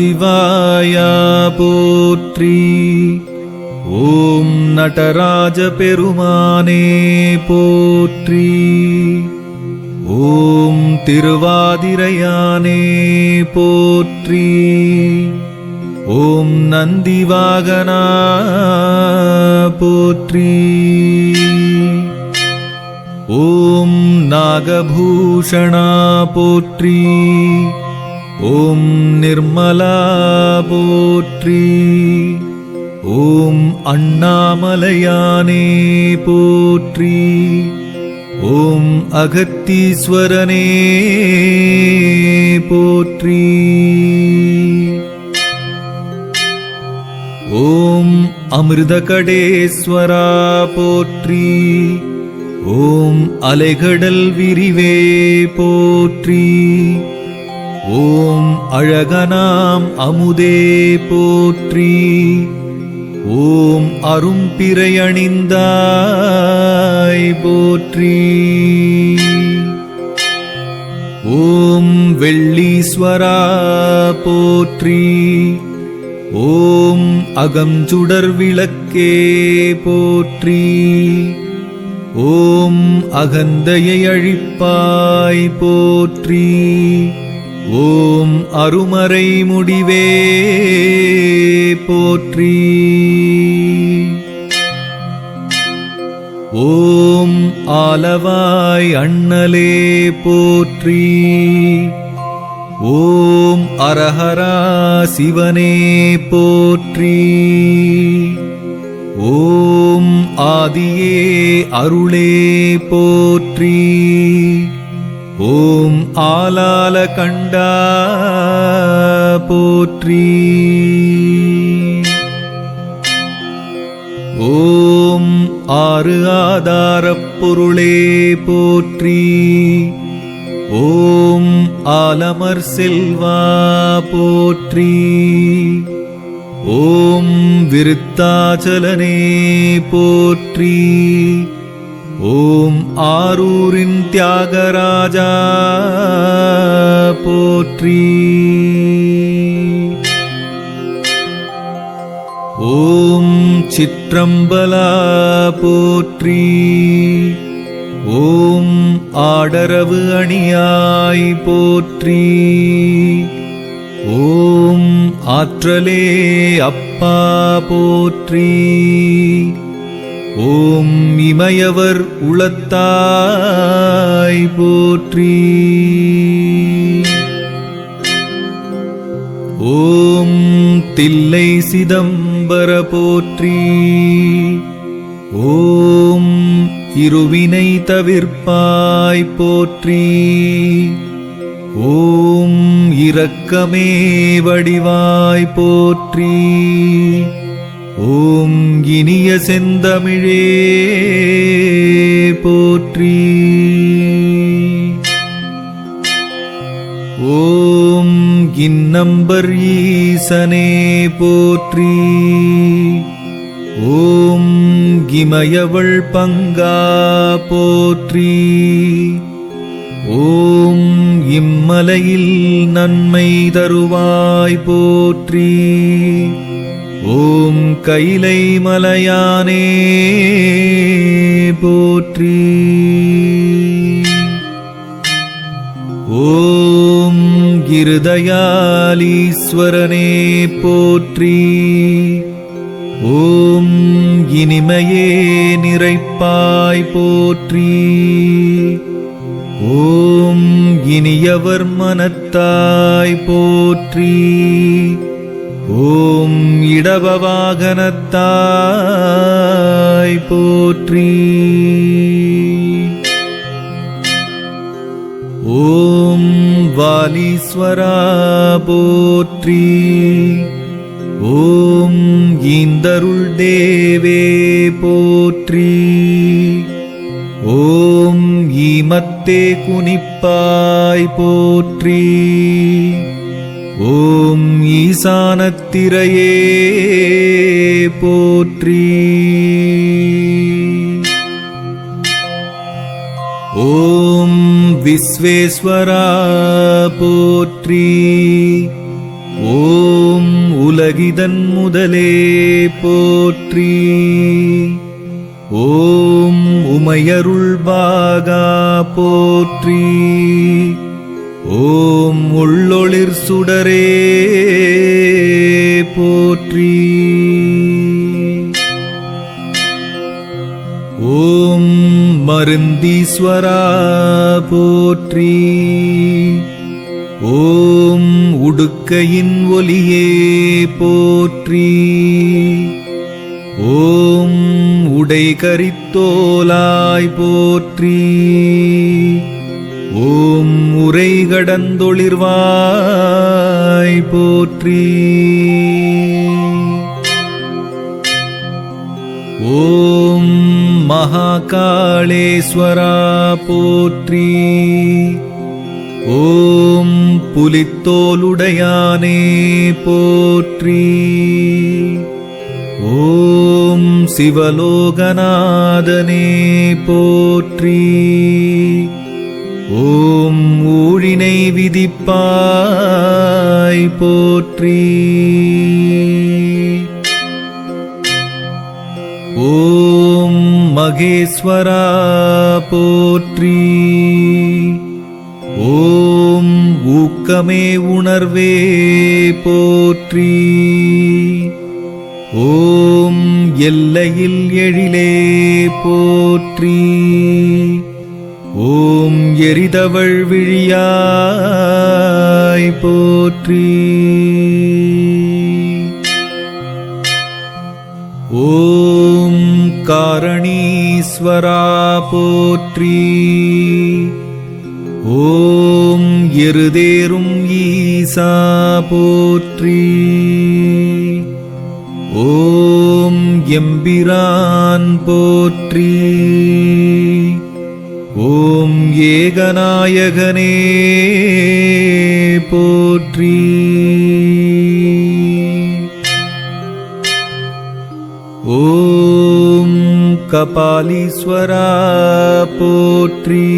சிவாயா போற்றி. ஓம் நடராஜ பெருமானே போற்றி. ஓம் திருவாதிரையானே போற்றி. ஓம் நந்திவாகனா போற்றி. ஓம் நாகபூஷணா போற்றி. ஓம் நிர்மலா போற்றி. ஓம் அண்ணாமலையானே போற்றி. ஓம் அகத்தீஸ்வரனே போற்றி. ஓம் அமிர்தகடேஸ்வரா போற்றி. ஓம் அலைகடல் விரிவே போற்றி. ஓம் அழகனாம் அமுதே போற்றி. ஓம் அரும்பிறையணிந்தாய் போற்றி. ஓம் வெள்ளீஸ்வரா போற்றி. ஓம் அகஞ்சுடர் விளக்கே போற்றி. ஓம் அகந்தையை அழிப்பாய் போற்றி. ஓம் அருமறை முடிவே போற்றி. ஓம் ஆலவாய் அண்ணலே போற்றி. ஓம் அரஹரா சிவனே போற்றி. ஓம் ஆதியே அருளே போற்றி. ஓம் ஆலால கண்டா போற்றி. ஓம் ஆறு ஆதாரப் பொருளே போற்றி. ஓம் ஆலமர் செல்வா போற்றி. ஓம் விருத்தாச்சலனே போற்றி. ஓம் ஆரூரின் தியாகராஜா போற்றி. ஓம் சிற்றம்பலா போற்றி. ஓம் ஆடரவு அணியாய் போற்றி. ஓம் ஆற்றலே அப்பா போற்றி. ஓம் இமயவர் உளத்தாய் போற்றி. ஓம் தில்லை சிதம்பர போற்றி. ஓம் இருவினை தவிர்ப்பாய் போற்றி. ஓம் இரக்கமே வடிவாய் போற்றி. ஓம் இனிய செந்தமிழே போற்றி. ஓம் இன்னம்பர் ஈசனே போற்றி. ஓம் கிமயவள் பங்கா போற்றி. ஓம் இம்மலையில் நன்மை தருவாய் போற்றி. ஓம் கைலை மலையானே போற்றி. ஓம் இருதயாலீஸ்வரனே போற்றி. ஓம் இனிமையே நிறைப்பாய் போற்றி. ஓம் இனியவர் மனத்தாய் போற்றி. ஓம் இடபவாகனத்தாய் போற்றி. ஓம் வாலீஸ்வரா போற்றி. ஓம் இந்தருள் தேவே போற்றி. ஓம் ஈமத்தே குனிப்பாய் போற்றி. ஓம் ஈசானத்திரையே போற்றி. ஓம் விஸ்வேஸ்வரா போற்றி. ஓம் உலகிதன் முதலே போற்றி. ஓம் உமையருள்பாகா போற்றி. ஓம் உள்ளொளிர் சுடரே போற்றி. ஓம் மருந்தீஸ்வரா போற்றி. ஓம் உடுக்கையின் ஒலியே போற்றி. ஓம் உடை கரித்தோலாய் போற்றி. கடந்தொளிர்வாய் போற்றி. ஓம் மகாகாளேஸ்வரா போற்றி. ஓம் புலித்தோலுடையானே போற்றி. ஓம் சிவலோகநாதனே போற்றி. விதிப்பாய் போற்றி. ஓம் மகேஸ்வரா போற்றி. ஓம் ஊக்கமே உணர்வே போற்றி. ஓம் எல்லையில் எழிலே போற்றி. ஓம் விழியாய் போற்றி. ஓம் காரணீஸ்வரா போற்றி. ஓம் எருதேரும் ஈசா போற்றி. ஓம் எம்பிரான் போற்றி. ஏகநாயகனே போற்றி. ஓம் கபாலீஸ்வரா போற்றி.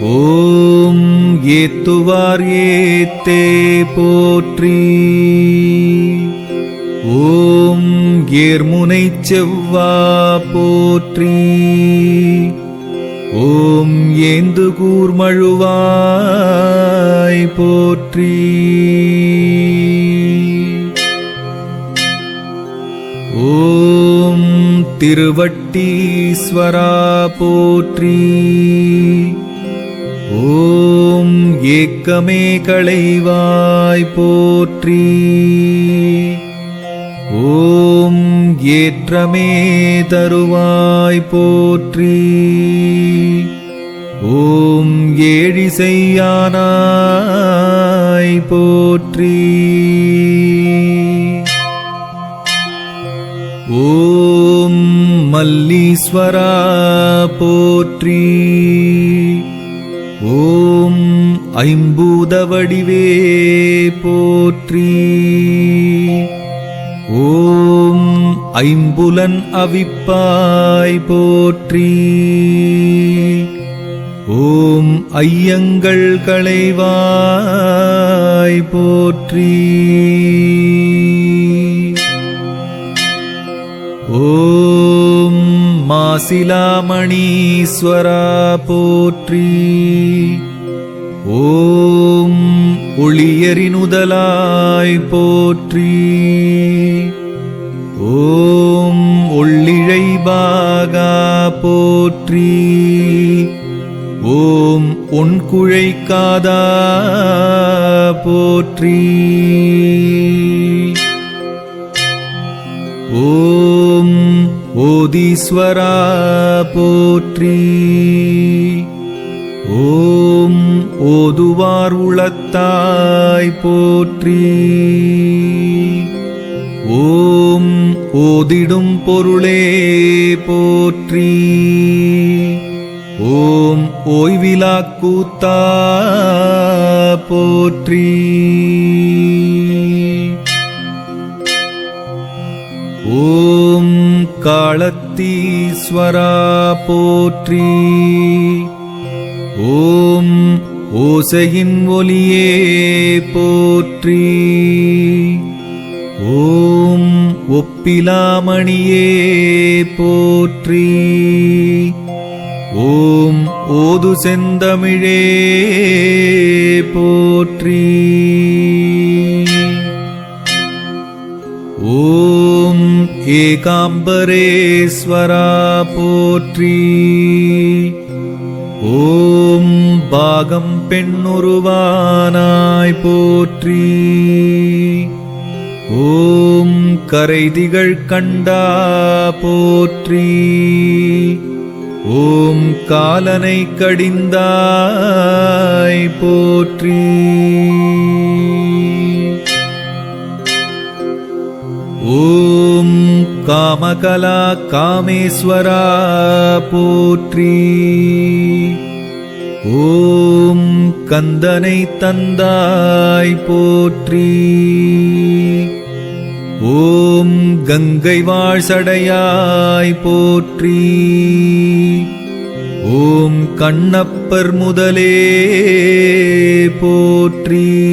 ஓம் ஏத்துவார் ஏத்தே போற்றி. ஓம் ஏர்முனை செவ்வா போற்றி. ஏந்து கூர்மழுவாய் போற்றி. ஓம் திருவட்டீஸ்வரா போற்றி. ஓம் ஏக்கமே களைவாய் போற்றி. ஓம் ஏற்றமே தருவாய் போற்றி. ஓ ஏழிசையானாய் போற்றி. ஓம் மல்லீஸ்வரா போற்றி. ஓம் ஐம்பூத வடிவே போற்றி. ஓம் ஐம்புலன் அவிப்பாய் போற்றி. ஓம் ஐயங்கள் களைவாய் போற்றி. ஓம் மாசிலாமணீஸ்வரா போற்றி. ஓம் ஒளியறினுதலாய் போற்றி. ஓம் ஒள்ளிழை பாகா போற்றி. ஓம் குழைக்காதா போற்றி. ஓம் ஓதீஸ்வரா போற்றி. ஓம் ஓதுவார் உளத்தாய் போற்றி. ஓம் ஓதிடும் பொருளே போற்றி. ஓம் ஓய்விலா கூத்தா போற்றி. ஓம் காளத்தீஸ்வரா போற்றி. ஓம் ஓசையின் ஒலியே போற்றி. ஓம் ஒப்பிலாமணியே போற்றி. ஓம் ஓது செந்தமிழே போற்றி. ஓம் ஏகாம்பரேஸ்வரா போற்றி. ஓம் பாகம் பெண்ணுருவானாய் போற்றி. ஓம் கரைதிகள் கண்டா போற்றி. ஓம் காலனை கடிந்தாய் போற்றி. ஓம் காமகலா காமேஸ்வரா போற்றி. ஓம் கந்தனை தந்தாய் போற்றி. ஓம் கங்கை வாழ்சடையாய் போற்றி. கண்ணப்பர் முதலே போற்றி.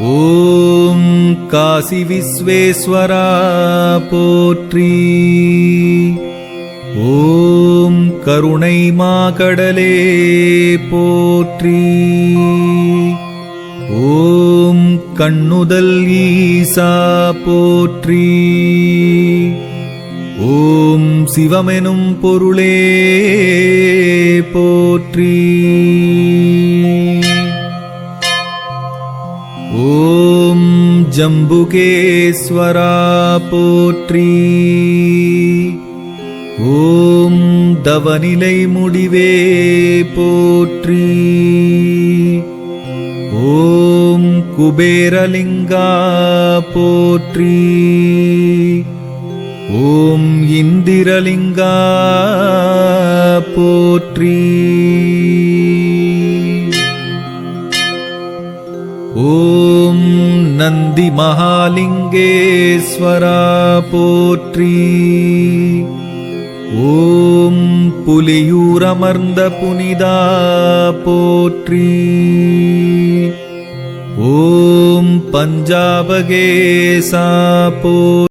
ஓம் காசி விஸ்வேஸ்வரா போற்றி. ஓம் கருணை மாகடலே போற்றி. ஓம் கண்ணுதல் ஈசா போற்றி. சிவமெனும் பொருளே போற்றி. ஓம் ஜம்புகேஸ்வரா போற்றி. ஓம் தவநிலை முடிவே போற்றி. ஓம் குபேரலிங்கா போற்றி. இந்திரலிங்கா போற்றி. ஓம் நந்தி மகாலிங்கேஸ்வரா போற்றி. ஓம் புலியூரமர்ந்த புனிதா போற்றி. ஓம் பஞ்சாபகேசா போ